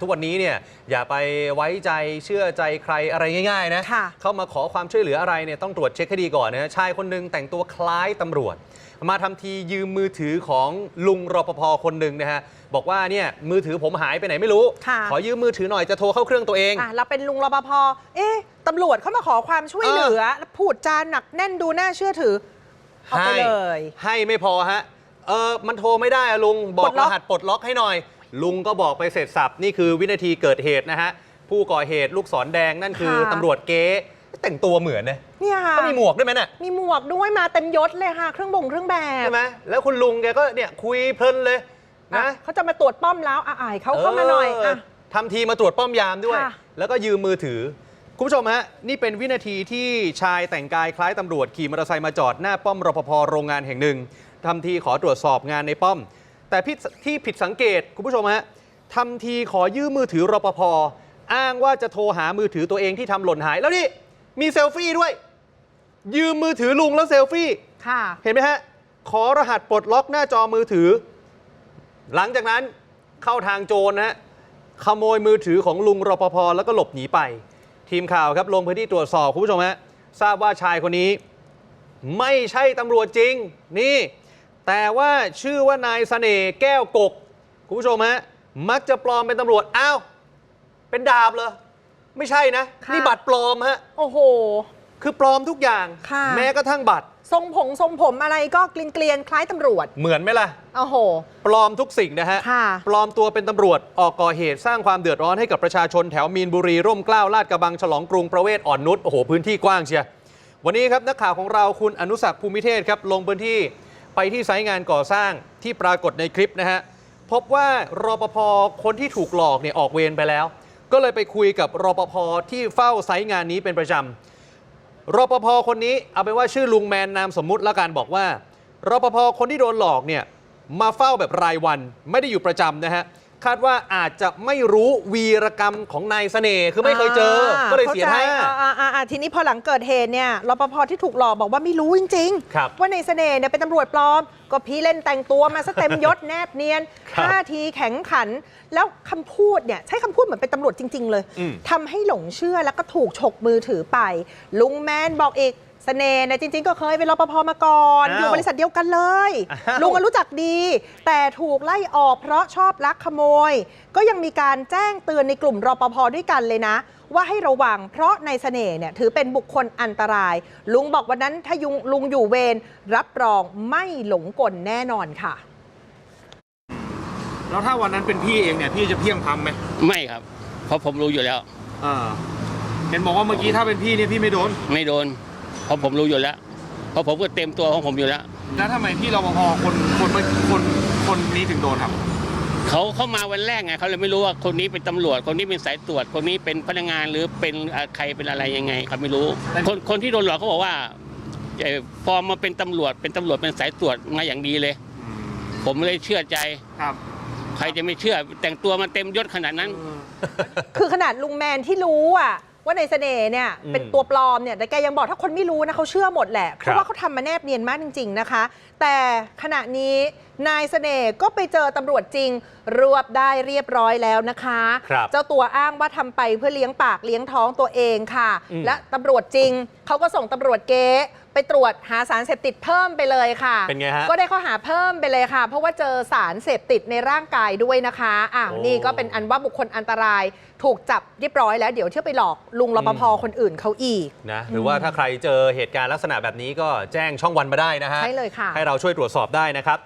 ทุกวันนี้เนี่ยอย่าไปไว้ใจเชื่อใจใครอะไรง่ายๆนะค่ะ เข้ามาขอความช่วยเหลืออะไรเนี่ยต้องตรวจเช็คให้ดีก่อนนะฮะชายคนหนึงแต่งตัวคล้ายตำรวจ มาทำทียืมมือถือของลุงรปภคนหนึ่งนะฮะบอกว่าเนี่ยมือถือผมหายไปไหนไม่รู้ ค่ะ ขอยืมมือถือหน่อยจะโทรเข้าเครื่องตัวเอง อะเราเป็นลุงรปภ เอ๊ะ ตำรวจเข้ามาขอความช่วยเหลือแล้วพูดจาหนักแน่นดูน่าเชื่อถือ เอาไปให้เลย ให้ไม่พอฮะ เออมันโทรไม่ได้อะลุง บอปลกดล็รอก หัสปลดล็อกให้หน่อย ลุงก็บอกไปเสร็จสับนี่คือวินาทีเกิดเหตุนะฮะ ผู้ก่อเหตุลูกศรแดงนั่นคือตำรวจเก๊แต่งตัวเหมือนนะเนี่ยค่ะ ก็มีหมวกด้วยไหมน่ะมีหมวกด้วยมาเต็มยศเลยค่ะ เครื่องบ่งเครื่องแบบใช่ไหมแล้วคุณลุงแกก็เนี่ยคุยเพลินเลยอะนะเขาจะมาตรวจป้อมแล้วอะอายเขาเข้ามาหน่อยอะเทำทีมาตรวจป้อมยามด้วย ค่ะ แล้วก็ยืมมือถือ คุณผู้ชมฮะนี่เป็นวินาทีที่ชายแต่งกายคล้ายตำรวจขี่มอเตอร์ไซค์มาจอดหน้าป้อมรปภโรงงานแห่งหนึ่งทำทีขอตรวจสอบงานในป้อม แต่พี่ที่ผิดสังเกตคุณผู้ชมฮะทำทีขอยืมมือถือรปภอ้างว่าจะโทรหามือถือตัวเองที่ทำหล่นหาย แล้วนี่มีเซลฟี่ด้วย ยืมมือถือลุงแล้วเซลฟี่ ค่ะ เห็นไหมฮะ ขอรหัสปลดล็อกหน้าจอมือถือ หลังจากนั้นเข้าทางโจรนะฮะขโมยมือถือของลุงรปภแล้วก็หลบหนีไป ทีมข่าวครับลงพื้นที่ตรวจสอบคุณผู้ชมฮะทราบว่าชายคนนี้ ไม่ใช่ตำรวจจริง นี่ แต่ว่าชื่อว่านายเสน่ห์แก้วกก คุณผู้ชมฮะมักจะปลอมเป็นตำรวจ อ้าว เป็นดาบเหรอ ไม่ใช่นะ ค่ะ นี่บัตรปลอมฮะ โอ้โห คือปลอมทุกอย่าง ค่ะ แม้กระทั่งบัตร ทรงผมทรงผมอะไรก็เกลียนเกลียนๆคล้ายตำรวจ เหมือนไหมล่ะ โอ้โห ปลอมทุกสิ่งนะฮะ ค่ะ ปลอมตัวเป็นตำรวจ ออกก่อเหตุสร้างความเดือดร้อนให้กับประชาชนแถวมีนบุรี ร่มเกล้าลาดกระบัง ฉลองกรุงประเวศอ่อนนุช โอ้โห พื้นที่กว้างเชีย วันนี้ครับนักข่าวของเราคุณอนุสักษ์ภูมิเทศครับ ลงพื้นที่ ไปที่ไซต์งานก่อสร้างที่ปรากฏในคลิปนะฮะ พบว่ารปภคนที่ถูกหลอกเนี่ยออกเวรไปแล้ว ก็เลยไปคุยกับรปภที่เฝ้าไซต์งานนี้เป็นประจำรปภคนนี้เอาเป็นว่าชื่อลุงแมนนามสมมุติละกันบอกว่ารปภคนที่โดนหลอกเนี่ยมาเฝ้าแบบรายวันไม่ได้อยู่ประจำนะฮะ คาดว่าอาจจะไม่รู้วีรกรรมของนายเสน่ห์คือไม่เคยเจอาก็เลยเสียท่าข้ใจอ่อ่อ่าทีนี้พอหลังเกิดเหตุเนี่ยรปภที่ถูกหลอกบอกว่าไม่รู้จริงครับว่าในเสน่ห์เนี่ยเป็นตำรวจปลอม ก็พี่เล่นแต่งตัวมาซะเต็มยศแนบเนียนครับท่าทีแข็งขัน แล้วคำพูดเนี่ยใช้คำพูดเหมือนเป็นตำรวจจริง ๆ เลยอืมทำให้หลงเชื่อแล้วก็ถูกฉกมือถือไป ลุงแมนบอกอีก เสน่ห์เนี่ยจริง ๆ ก็เคยเป็นรปภมาก่อนอ้าวอยู่บริษัทเดียวกันเลย อ้าวลุงก็รู้จักดี แต่ถูกไล่ออกเพราะชอบลักขโมย ก็ยังมีการแจ้งเตือนในกลุ่มรปภด้วยกันเลยนะ ว่าให้ระวังเพราะในายเสน่ห์เนี่ยถือเป็นบุคคลอันตราย ลุงบอกวันนั้นถ้ายุงลุงอยู่เวรรับรองไม่หลงกลแน่นอนค่ะ แล้วถ้าวันนั้นเป็นพี่เองเนี่ยพี่จะเพียงพำไหมไม่ครับ เพราะผมรู้อยู่แล้ว อ่าเห็นบอกว่าเมื่อกี้ถ้าเป็นพี่เนี่ยพี่ไม่โดน ไม่โดน เพราะผมรู้อยู่แล้ว เพราะผมก็เต็มตัวของผมอยู่แล้ว แล้วทำไมพี่รปภคนคนคนคนคนนี้ถึงโดนครับ เขาเข้ามาวันแรกไงเขาเลยไม่รู้ว่าคนนี้เป็นตำรวจ คนนี้เป็นสายตรวจ คนนี้เป็นพนักงานหรือเป็นอ่าใครเป็นอะไรยังไงเขาไม่รู้ คนคนที่โดนหลอกเขาบอกว่าเอ่อพอมาเป็นตำรวจเป็นตำรวจเป็นสายตรวจมาอย่างดีเลย ผมเลยเชื่อใจ ครับใครจะไม่เชื่อแต่งตัวมาเต็มยศขนาดนั้น คือขนาดลุงแมนที่รู้อะ ว่าในายเสน่ห์เนี่ยอืมเป็นตัวปลอมเนี่ยแต่แกยังบอกถ้าคนไม่รู้นะเขาเชื่อหมดแหละเพครับราะว่าเขาทำมาแนบเนียนมากจริง ๆนะคะ แต่ขณะนี้ นายเสน่ห์ก็ไปเจอตำรวจจริง รวบได้เรียบร้อยแล้วนะคะ ครับเจ้าตัวอ้างว่าทำไปเพื่อเลี้ยงปากเลี้ยงท้องตัวเองค่ะ อืม และตำรวจจริง เขาก็ส่งตำรวจเก๊ไปตรวจหาสารเสพติดเพิ่มไปเลยค่ะ เป็นไงฮะ ก็ได้ข้อหาเพิ่มไปเลยค่ะ เพราะว่าเจอสารเสพติดในร่างกายด้วยนะคะอะโอ้นี่ก็เป็นอันว่าบุคคลอันตรายถูกจับเรียบร้อยแล้วเดี๋ยวเที่ยวไปหลอกลุงรปภอืม คนอื่นเขาอีก นะหรือว่าถ้าใครเจอเหตุการณ์ลักษณะแบบนี้ก็แจ้งช่องวันมาได้นะฮะ ใช่เลยค่ะ ให้เราช่วยตรวจสอบได้นะครับ